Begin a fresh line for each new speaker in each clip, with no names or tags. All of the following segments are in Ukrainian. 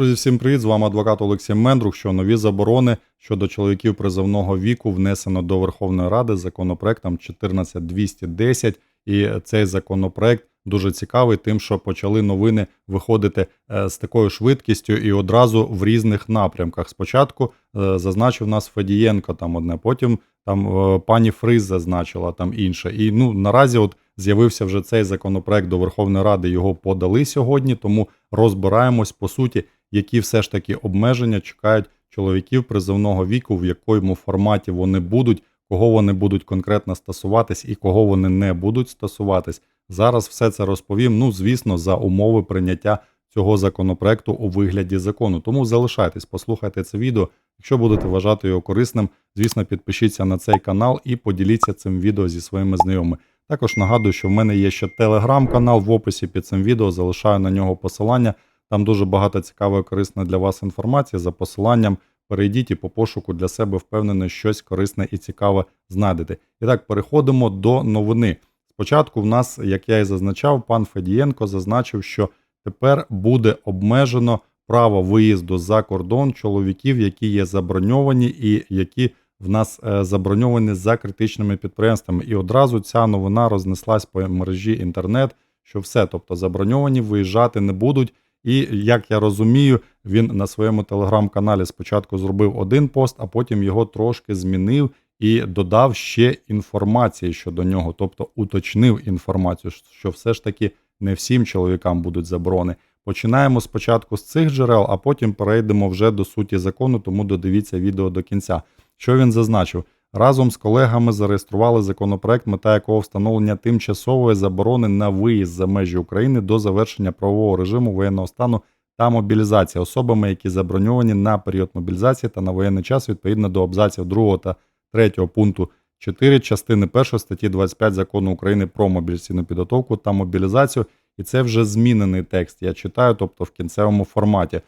Друзі, всім привіт! З вами адвокат Олексій Мендрух. Що нові заборони щодо чоловіків призовного віку внесено до Верховної Ради законопроектом 14210. І цей законопроект дуже цікавий, тим, що почали новини виходити е, з такою швидкістю і одразу в різних напрямках. Спочатку е, зазначив нас Федієнко там одне, потім там е, пані Фриз зазначила там інше. І ну наразі, от з'явився вже цей законопроект до Верховної Ради. Його подали сьогодні, тому розбираємось по суті, які все ж таки обмеження чекають чоловіків призовного віку, в якому форматі вони будуть, кого вони будуть конкретно стосуватись і кого вони не будуть стосуватись. Зараз все це розповім. Ну, звісно, за умови прийняття цього законопроекту у вигляді закону. Тому залишайтесь, послухайте це відео. Якщо будете вважати його корисним, звісно, підпишіться на цей канал і поділіться цим відео зі своїми знайомими. Також нагадую, що в мене є ще телеграм-канал в описі під цим відео. Залишаю на нього посилання. Там дуже багато цікавої корисної для вас інформації. За посиланням перейдіть і по пошуку для себе впевнено, щось корисне і цікаве знайдете. І так, переходимо до новини. Спочатку в нас, як я і зазначав, пан Федієнко зазначив, що тепер буде обмежено право виїзду за кордон чоловіків, які є заброньовані і які в нас е, заброньовані за критичними підприємствами. І одразу ця новина рознеслась по мережі інтернет, що все, тобто заброньовані виїжджати не будуть. І як я розумію, він на своєму телеграм-каналі спочатку зробив один пост, а потім його трошки змінив і додав ще інформації щодо нього, тобто уточнив інформацію, що все ж таки не всім чоловікам будуть заборони. Починаємо спочатку з цих джерел, а потім перейдемо вже до суті закону, тому додивіться відео до кінця. Що він зазначив? Разом з колегами зареєстрували законопроект, мета якого встановлення тимчасової заборони на виїзд за межі України до завершення правового режиму воєнного стану та мобілізації особами, які заброньовані на період мобілізації та на воєнний час відповідно до абзаців 2 та 3 пункту 4 частини 1 статті 25 закону України про мобілізаційну підготовку та мобілізацію. І це вже змінений текст. Я читаю, тобто в кінцевому форматі.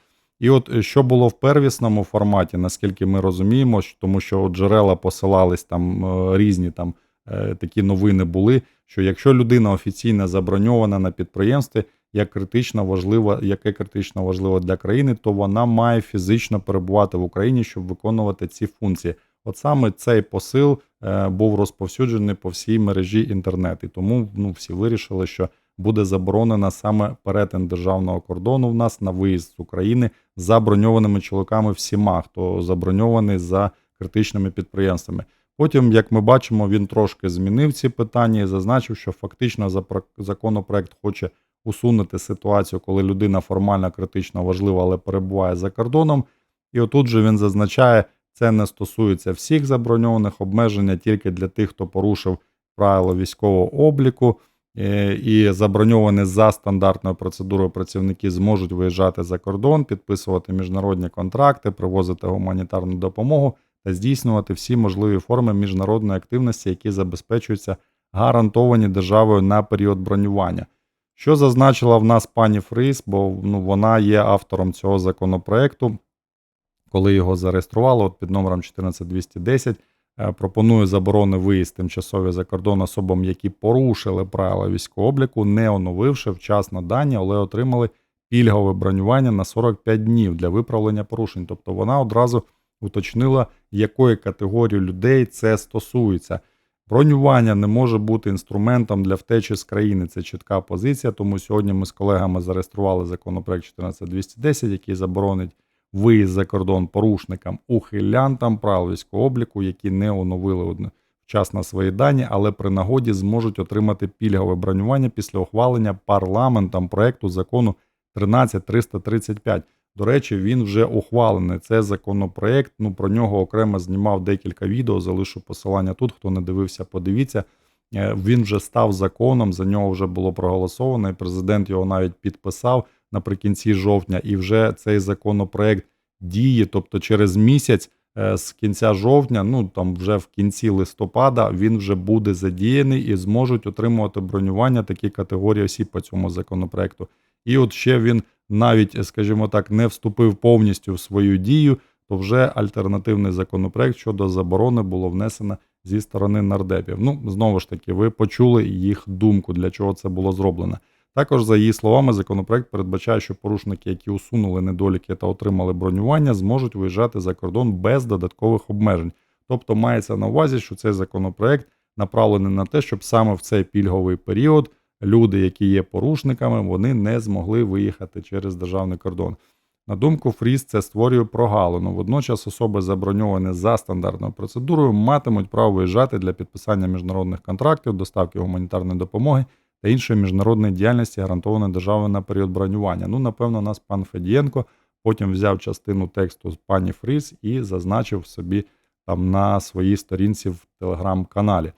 І от е, що було в первісному форматі, наскільки ми розуміємо, тому що джерела посилались там е, різні там е, такі новини були. Що якщо людина офіційно заброньована на підприємстві, як критично важливо, яке критично важливо для країни, то вона має фізично перебувати в Україні, щоб виконувати ці функції. От саме цей посил був розповсюджений по всій мережі інтернет. І тому ну, всі вирішили, що буде заборонена саме перетин державного кордону в нас на виїзд з України за броньованими чоловіками всіма, хто заброньований за критичними підприємствами. Потім, як ми бачимо, він трошки змінив ці питання і зазначив, що фактично законопроект хоче усунути ситуацію, коли людина формально критично важлива, але перебуває за кордоном. І отут же він зазначає, це не стосується всіх заброньованих обмеження тільки для тих, хто порушив правила військового обліку. Е, і заброньовані за стандартною процедурою працівники зможуть виїжджати за кордон, підписувати міжнародні контракти, привозити гуманітарну допомогу та здійснювати всі можливі форми міжнародної активності, які забезпечуються гарантовані державою на період бронювання. Що зазначила в нас пані Фрис, бо ну, вона є автором цього законопроекту, коли його зареєстрували от під номером 14210. Е, пропонує заборони виїзд тимчасові за кордон особам, які порушили правила військового обліку, не оновивши вчасно дані, але отримали пільгове бронювання на 45 днів для виправлення порушень. Тобто вона одразу уточнила, якої категорії людей це стосується. Бронювання не може бути інструментом для втечі з країни. Це чітка позиція. Тому сьогодні ми з колегами зареєстрували законопроект 14210, який заборонить виїзд за кордон порушникам, ухилянтам правил військового обліку, які не оновили вчасно свої дані, але при нагоді зможуть отримати пільгове бронювання після ухвалення парламентом проекту закону 13335. До речі, він вже ухвалений. Це законопроект. Ну про нього окремо знімав декілька відео. Залишу посилання тут. Хто не дивився, подивіться. Е, він вже став законом. За нього вже було проголосовано. і Президент його навіть підписав наприкінці жовтня, і вже цей законопроект діє, тобто через місяць. Е, з кінця жовтня, ну там вже в кінці листопада, він вже буде задіяний і зможуть отримувати бронювання такі категорії осіб по цьому законопроекту. І от ще він навіть, скажімо так, не вступив повністю в свою дію, то вже альтернативний законопроект щодо заборони було внесено зі сторони нардепів. Ну, знову ж таки, ви почули їх думку, для чого це було зроблено. Також, за її словами, законопроект передбачає, що порушники, які усунули недоліки та отримали бронювання, зможуть виїжджати за кордон без додаткових обмежень. Тобто мається на увазі, що цей законопроект направлений на те, щоб саме в цей пільговий період люди, які є порушниками, вони не змогли виїхати через державний кордон. На думку Фріз, це створює прогалину. Водночас особи, заброньовані за стандартною процедурою, матимуть право виїжджати для підписання міжнародних контрактів, доставки гуманітарної допомоги та іншої міжнародної діяльності, гарантованої державою на період бронювання. Ну, напевно, нас пан Федієнко потім взяв частину тексту з пані Фріз і зазначив собі там на своїй сторінці в телеграм-каналі.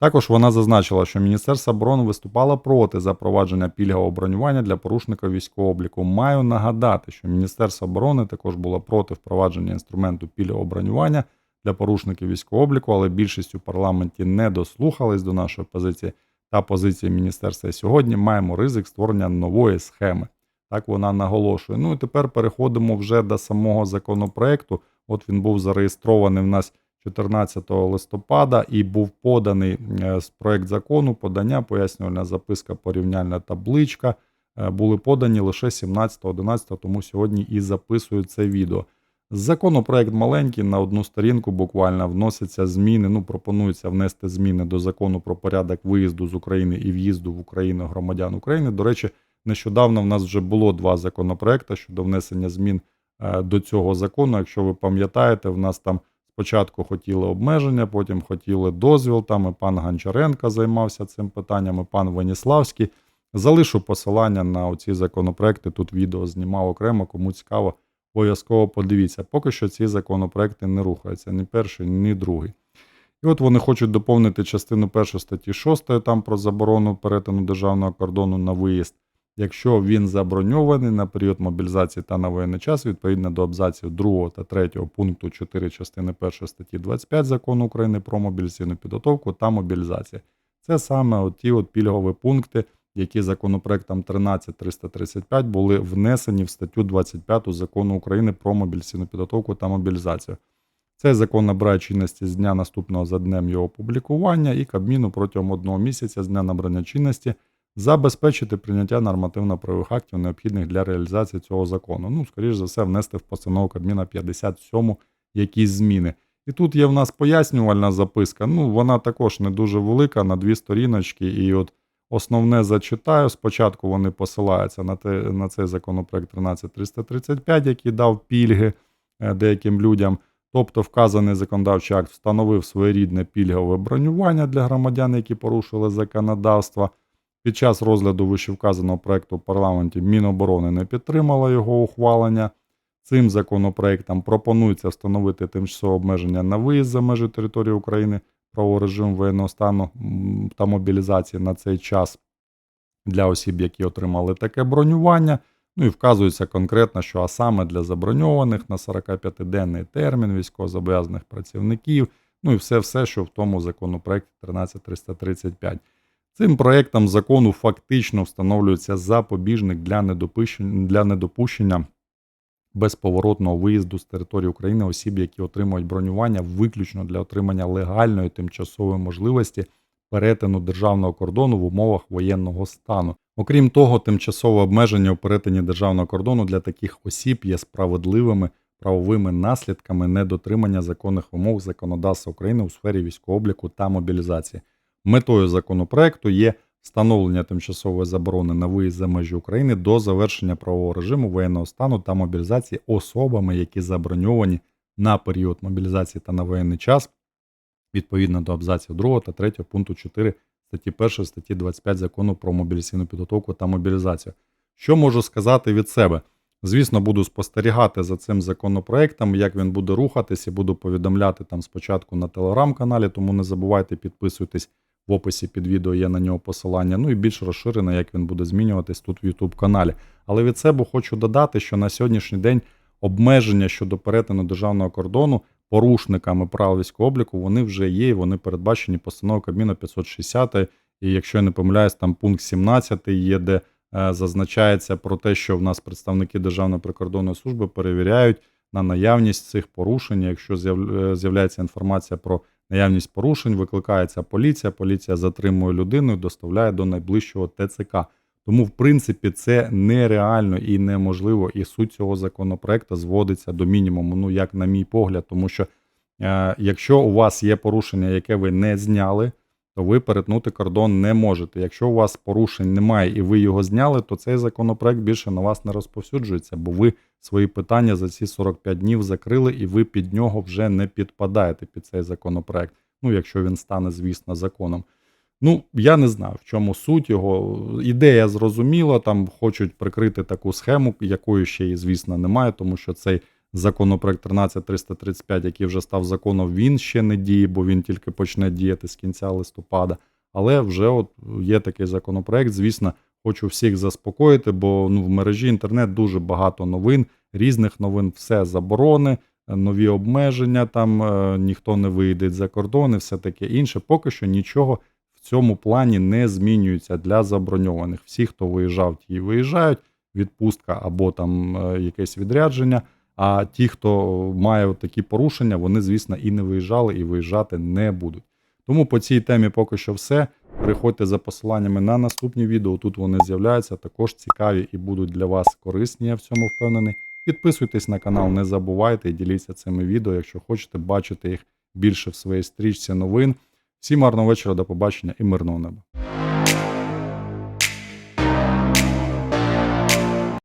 Також вона зазначила, що Міністерство оборони виступало проти запровадження пільгового бронювання для порушників військового обліку. Маю нагадати, що Міністерство оборони також було проти впровадження інструменту пільгового бронювання для порушників військового обліку, але більшість у парламенті не дослухались до нашої позиції та позиції міністерства. Сьогодні маємо ризик створення нової схеми. Так вона наголошує. Ну і тепер переходимо вже до самого законопроекту. От він був зареєстрований в нас 14 листопада і був поданий е, з проект закону, подання, пояснювальна записка, порівняльна табличка. е, Були подані лише 17-11, тому сьогодні і записую це відео. Законопроект маленький, на одну сторінку буквально вносяться зміни. Ну, пропонується внести зміни до закону про порядок виїзду з України і в'їзду в Україну громадян України. До речі, нещодавно в нас вже було два законопроекти щодо внесення змін е, до цього закону. Якщо ви пам'ятаєте, в нас там спочатку хотіли обмеження, потім хотіли дозвіл. Там і пан Гончаренко займався цим питанням, і пан Веніславський. Залишу посилання на оці законопроекти. Тут відео знімав окремо, кому цікаво, обов'язково подивіться. Поки що ці законопроекти не рухаються, ні перший, ні другий. І от вони хочуть доповнити частину 1 статті 6 там про заборону перетину державного кордону на виїзд. Якщо він заброньований на період мобілізації та на воєнний час, відповідно до абзаців 2 та 3 пункту 4 частини 1 статті 25 закону України про мобілізаційну підготовку та мобілізацію. Це саме от ті от пільгові пункти, які законопроектом 13335 були внесені в статтю 25 закону України про мобілізаційну підготовку та мобілізацію. Цей закон набирає чинності з дня наступного за днем його опублікування і Кабміну протягом одного місяця з дня набрання чинності забезпечити прийняття нормативно-правових актів, необхідних для реалізації цього закону. Ну, скоріш за все, внести в постанову Кабміна 57 якісь зміни. І тут є в нас пояснювальна записка. Ну, вона також не дуже велика, на дві сторіночки. І от основне зачитаю. Спочатку вони посилаються на, те, на цей законопроект 13335, який дав пільги е, деяким людям. Тобто вказаний законодавчий акт встановив своєрідне пільгове бронювання для громадян, які порушили законодавство. Під час розгляду вищевказаного проекту в парламенті Міноборони не підтримала його ухвалення. Цим законопроектом пропонується встановити тимчасове обмеження на виїзд за межі території України, правового режиму воєнного стану та мобілізації на цей час для осіб, які отримали таке бронювання. Ну і вказується конкретно, що а саме для заброньованих на 45-денний термін військовозобов'язаних працівників, ну і все, все, що в тому законопроекті 13335. Цим проектом закону фактично встановлюється запобіжник для недопущення, для недопущення безповоротного виїзду з території України осіб, які отримують бронювання, виключно для отримання легальної тимчасової можливості перетину державного кордону в умовах воєнного стану. Окрім того, тимчасове обмеження у перетині державного кордону для таких осіб є справедливими правовими наслідками недотримання законних вимог законодавства України у сфері військового обліку та мобілізації. Метою законопроекту є встановлення тимчасової заборони на виїзд за межі України до завершення правового режиму воєнного стану та мобілізації особами, які заброньовані на період мобілізації та на воєнний час, відповідно до абзаців 2 та 3 пункту 4 статті 1 статті 25 закону про мобілізаційну підготовку та мобілізацію. Що можу сказати від себе? Звісно, буду спостерігати за цим законопроектом, як він буде рухатись, і буду повідомляти там спочатку на телеграм-каналі, тому не забувайте підписуйтесь в описі під відео є на нього посилання. Ну і більш розширено, як він буде змінюватись тут в YouTube каналі. Але від себе хочу додати, що на сьогоднішній день обмеження щодо перетину державного кордону порушниками прав військового обліку вони вже є, і вони передбачені постановою Кабміну 560. І якщо я не помиляюсь, там пункт 17 є, де е, зазначається про те, що в нас представники Державної прикордонної служби перевіряють на наявність цих порушень. Якщо е, з'являється інформація про наявність порушень, викликається поліція, поліція затримує людину і доставляє до найближчого ТЦК. Тому, в принципі, це нереально і неможливо. І суть цього законопроекту зводиться до мінімуму, ну як на мій погляд, тому що е, якщо у вас є порушення, яке ви не зняли, то ви перетнути кордон не можете. Якщо у вас порушень немає і ви його зняли, то цей законопроект більше на вас не розповсюджується, бо ви свої питання за ці 45 днів закрили, і ви під нього вже не підпадаєте під цей законопроект. Ну, якщо він стане, звісно, законом. Ну, я не знаю, в чому суть його. Ідея зрозуміла, там хочуть прикрити таку схему, якої ще звісно, немає, тому що цей законопроект 13335, який вже став законом, він ще не діє, бо він тільки почне діяти з кінця листопада. Але вже от є такий законопроект. Звісно, хочу всіх заспокоїти, бо ну, в мережі інтернет дуже багато новин, різних новин, все заборони, нові обмеження, там е, ніхто не вийде за кордон і все таке інше. Поки що нічого в цьому плані не змінюється для заброньованих. Всі, хто виїжджав, ті виїжджають, відпустка або там е, якесь відрядження. А ті, хто має такі порушення, вони, звісно, і не виїжджали, і виїжджати не будуть. Тому по цій темі поки що все. Переходьте за посиланнями на наступні відео. Тут вони з'являються, також цікаві і будуть для вас корисні, я в цьому впевнений. Підписуйтесь на канал, не забувайте і діліться цими відео, якщо хочете бачити їх більше в своїй стрічці новин. Всім гарного вечора, до побачення і мирного неба.